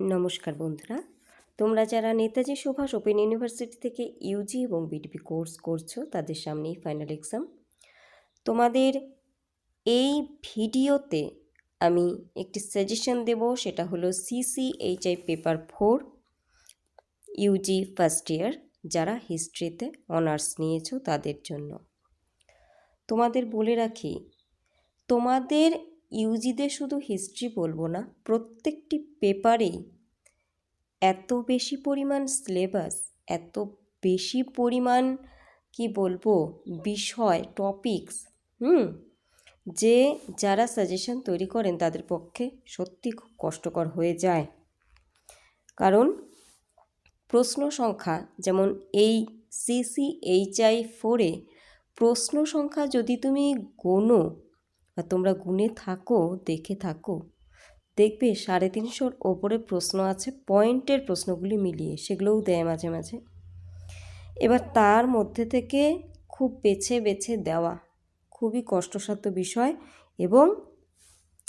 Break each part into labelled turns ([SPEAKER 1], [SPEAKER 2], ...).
[SPEAKER 1] নমস্কার বন্ধুরা। তোমরা যারা নেতাজি সুভাষ ওপেন ইউনিভার্সিটি থেকে ইউজি এবং বিডিপি কোর্স করছ, তাদের সামনেই ফাইনাল এক্সাম তোমাদের এই ভিডিওতে আমি একটি সাজেশন দেব, সেটা হলো CCHI paper four UG first year যারা হিস্ট্রিতে অনার্স নিয়েছো তাদের জন্য। তোমাদের বলে রাখি, তোমাদের ইউজিতে শুধু হিস্ট্রি বলব না, প্রত্যেকটি পেপারেই এত বেশি পরিমাণ সিলেবাস, এত বেশি পরিমাণ, কি বলব, বিষয়, টপিকস, হুম, যে যারা সাজেশন তৈরি করেন তাদের পক্ষে সত্যি খুব কষ্টকর হয়ে যায়। কারণ প্রশ্ন সংখ্যা, যেমন এই সিসিএইচআই ফোরে প্রশ্ন সংখ্যা যদি তুমি গোনো বা তোমরা গুনে থাকো, দেখে থাকো। দেখবে সাড়ে তিনশোর ওপরে প্রশ্ন আছে, পয়েন্টের প্রশ্নগুলি মিলিয়ে, সেগুলোও দেয় মাঝে মাঝে। এবার তার মধ্যে থেকে খুব বেছে বেছে দেওয়া খুবই কষ্টসাধ্য বিষয় এবং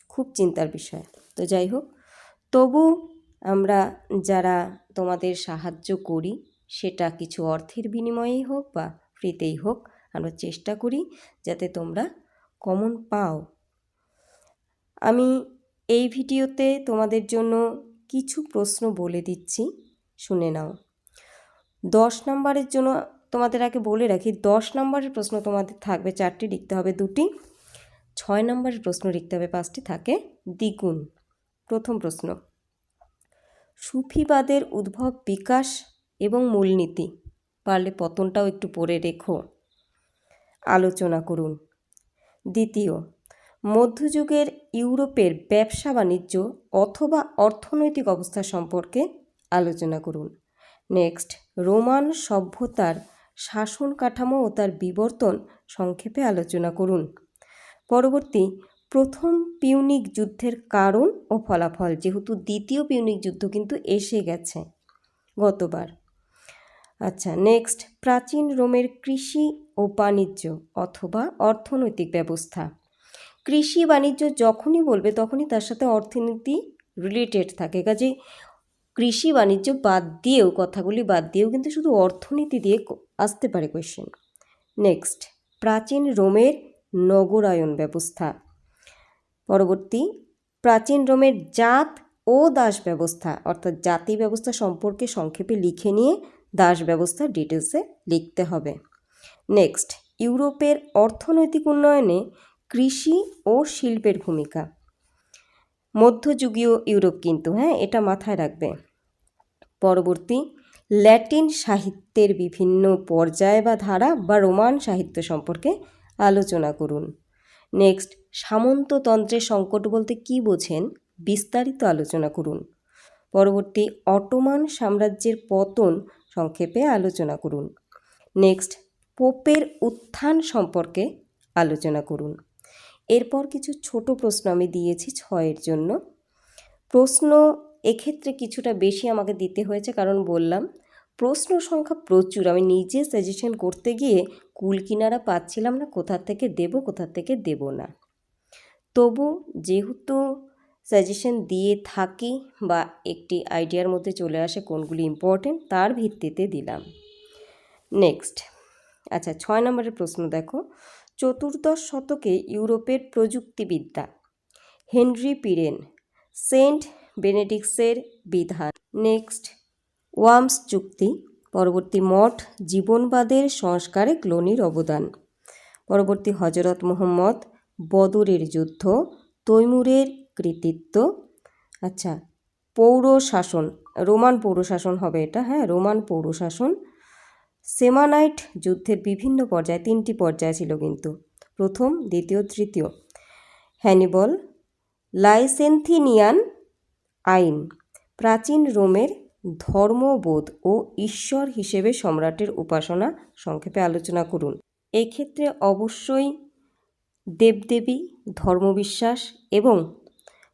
[SPEAKER 1] খুব চিন্তার বিষয়। তো যাই হোক, তবু আমরা যারা তোমাদের সাহায্য করি, সেটা কিছু অর্থের বিনিময়েই হোক বা ফ্রিতেই হোক, আমরা চেষ্টা করি যাতে তোমরা কমন পাও। আমি এই ভিডিওতে তোমাদের জন্য কিছু প্রশ্ন বলে দিচ্ছি, শুনে নাও। দশ নম্বরের জন্য তোমাদের আগে বলে রাখি, দশ নম্বরের প্রশ্ন তোমাদের থাকবে, চারটি লিখতে হবে, দুটি। ছয় নম্বরের প্রশ্ন লিখতে হবে, পাঁচটি থাকে। দ্বিগুণ। প্রথম প্রশ্ন। সুফিবাদের উদ্ভব বিকাশ এবং মূলনীতি। পারলে পতনটাও একটু পড়ে রেখো। আলোচনা করুন। দ্বিতীয়, মধ্যযুগের ইউরোপের ব্যবসা বাণিজ্য অথবা অর্থনৈতিক অবস্থা সম্পর্কে আলোচনা করুন। নেক্সট, রোমান সভ্যতার শাসন কাঠামো ও তার বিবর্তন সংক্ষেপে আলোচনা করুন। পরবর্তী, প্রথম পিউনিক যুদ্ধের কারণ ও ফলাফল, যেহেতু দ্বিতীয় পিউনিক যুদ্ধ কিন্তু এসে গেছে গতবার। আচ্ছা নেক্সট প্রাচীন রোমের কৃষি ও বাণিজ্য অথবা অর্থনৈতিক ব্যবস্থা। কৃষি বাণিজ্য যখনই বলবে তখনই তার সাথে অর্থনীতি রিলেটেড থাকে। কাজে কৃষি বাণিজ্য বাদ দিয়েও, কথাগুলি বাদ দিয়েও কিন্তু শুধু অর্থনীতি দিয়ে আসতে পারে কোয়েশ্চেন নেক্সট প্রাচীন রোমের নগরায়ন ব্যবস্থা। পরবর্তী, প্রাচীন রোমের জাত ও দাস ব্যবস্থা, অর্থাৎ জাতি ব্যবস্থা সম্পর্কে সংক্ষেপে লিখে নিয়ে দাস ব্যবস্থা ডিটেলসে লিখতে হবে। নেক্সট, ইউরোপের অর্থনৈতিক উন্নয়নে কৃষি ও শিল্পের ভূমিকা। মধ্যযুগীয় ইউরোপ কিন্তু হ্যাঁ এটা মাথায় রাখবে। পরবর্তী, ল্যাটিন সাহিত্যের বিভিন্ন পর্যায় বা ধারা বা রোমান সাহিত্য সম্পর্কে আলোচনা করুন। নেক্সট, সামন্ততন্ত্রের সংকট বলতে কি বোঝেন? বিস্তারিত আলোচনা করুন। পরবর্তী, অটোমান সাম্রাজ্যের পতন সংক্ষেপে আলোচনা করুন। নেক্সট, পোপের উত্থান সম্পর্কে আলোচনা করুন। এরপর কিছু ছোট প্রশ্ন আমি দিয়েছি ছয়ের জন্য। প্রশ্ন এক্ষেত্রে কিছুটা বেশি আমাকে দিতে হয়েছে কারণ বললাম, প্রশ্ন সংখ্যা প্রচুর। আমি নিজে সাজেশন করতে গিয়ে কুল কিনারা পাচ্ছিলাম না কোথা থেকে দেব কোথা থেকে দেব না। তবু যেহেতু সাজেশন দিয়ে থাকি বা একটি আইডিয়ার মধ্যে চলে আসে কোনগুলি ইম্পর্টেন্ট তার ভিত্তিতে দিলাম। নেক্সট আচ্ছা ছয় নম্বরের প্রশ্ন দেখো। চতুর্দশ শতকে ইউরোপের প্রযুক্তিবিদ্যা, হেনরি পিরেন, সেন্ট বেনেডিক্সের বিধান। নেক্সট ওয়ামস চুক্তি, পরবর্তী মঠ, জীবনবাদের সংস্কারে ক্লোনির অবদান। পরবর্তী হজরত মোহাম্মদ বদরের যুদ্ধ, তৈমুরের কৃতিত্ব। আচ্ছা পৌর শাসন রোমান পৌরশাসন হবে এটা হ্যাঁ রোমান পৌরশাসন। সেমানাইট যুদ্ধের বিভিন্ন পর্যায়ে, তিনটি পর্যায় ছিল কিন্তু। প্রথম, দ্বিতীয়, তৃতীয়। হ্যানিবল, লাইসেন্থিনিয়ান আইন, প্রাচীন রোমের ধর্মবোধ ও ঈশ্বর হিসেবে সম্রাটের উপাসনা সংক্ষেপে আলোচনা করুন। এক্ষেত্রে অবশ্যই দেবদেবী, ধর্মবিশ্বাস এবং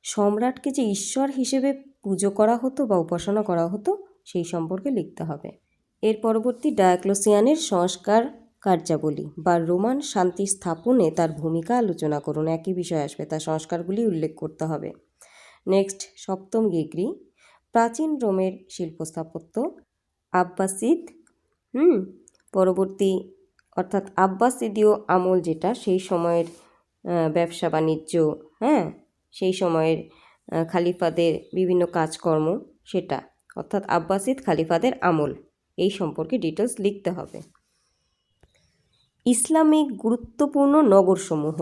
[SPEAKER 1] সম্রাটকে যে ঈশ্বর হিসেবে পুজো করা হতো বা উপাসনা করা হতো, সেই সম্পর্কে লিখতে হবে। এর পরবর্তী ডায়াক্লোসিয়ানের সংস্কার কার্যাবলী বা রোমান শান্তি স্থাপনে তার ভূমিকা আলোচনা করুন। একই বিষয় আসবে, তার সংস্কারগুলি উল্লেখ করতে হবে। নেক্সট, সপ্তম গেগ্রি প্রাচীন রোমের শিল্প স্থাপত্য, আব্বাসিদ, হুম, পরবর্তী, অর্থাৎ আব্বাসিদীয় আমল যেটা, সেই সময়ের ব্যবসা বাণিজ্য হ্যাঁ সেই সময়ের খালিফাদের বিভিন্ন কাজকর্ম সেটা। অর্থাৎ আব্বাসিদ খালিফাদের আমল। এই সম্পর্কে ডিটেলস লিখতে হবে। ইসলামিক গুরুত্বপূর্ণ নগরসমূহ।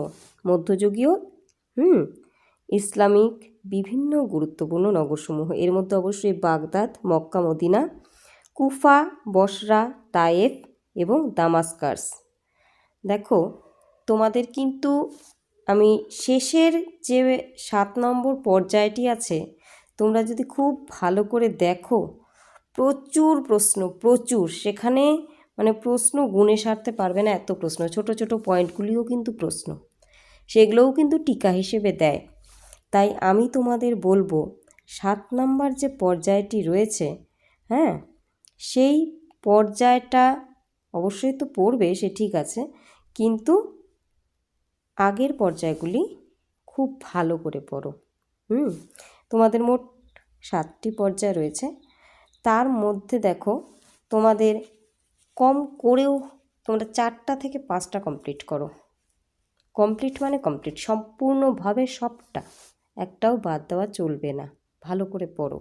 [SPEAKER 1] মধ্যযুগীয়, হুম, ইসলামিক বিভিন্ন গুরুত্বপূর্ণ নগরসমূহ। এর মধ্যে অবশ্যই Baghdad, Mecca, Medina, Kufa, Basra, Taif এবং দামাস্কার্স। দেখো, তোমাদের কিন্তু আমি শেষের যে সাত নম্বর পর্যায়টি আছে, তোমরা যদি খুব ভালো করে দেখো, প্রচুর প্রশ্ন, প্রচুর। সেখানে মানে প্রশ্ন গুণে সারতে পারবে না এত প্রশ্ন। ছোট ছোট পয়েন্টগুলিও কিন্তু প্রশ্ন। সেগুলোও কিন্তু টিকা হিসেবে দেয়। তাই আমি তোমাদের বলব, সাত নাম্বার যে পর্যায়টি রয়েছে হ্যাঁ? সেই পর্যায়টা অবশ্যই তো পড়বে, সে ঠিক আছে। কিন্তু আগের পর্যায়গুলি খুব ভালো করে পড়ো। হুম? তোমাদের মোট সাতটি পর্যায় রয়েছে। তার মধ্যে দেখো, তোমাদের কম করেও তোমরা চারটা থেকে পাঁচটা কমপ্লিট করো। কমপ্লিট মানে কমপ্লিট সম্পূর্ণভাবে সবটা। একটাও বাদ দেওয়া চলবে না। ভালো করে পড়ো।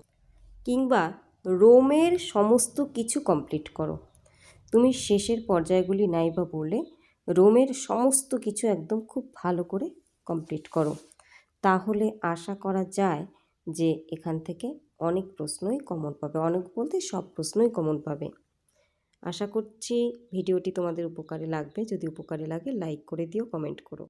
[SPEAKER 1] কিংবা রোমের সমস্ত কিছু কমপ্লিট করো। তুমি শেষের পর্যায়গুলি নাই বা বলে রোমের সমস্ত কিছু একদম খুব ভালো করে কমপ্লিট করো। তাহলে আশা করা যায় যে এখান থেকে অনেক প্রশ্নই কমন পাবে। অনেক বলতে সব প্রশ্নই কমন পাবে। আশা করছি ভিডিওটি তোমাদের উপকারে লাগবে। যদি উপকারে লাগে লাইক করে দিও কমেন্ট করো।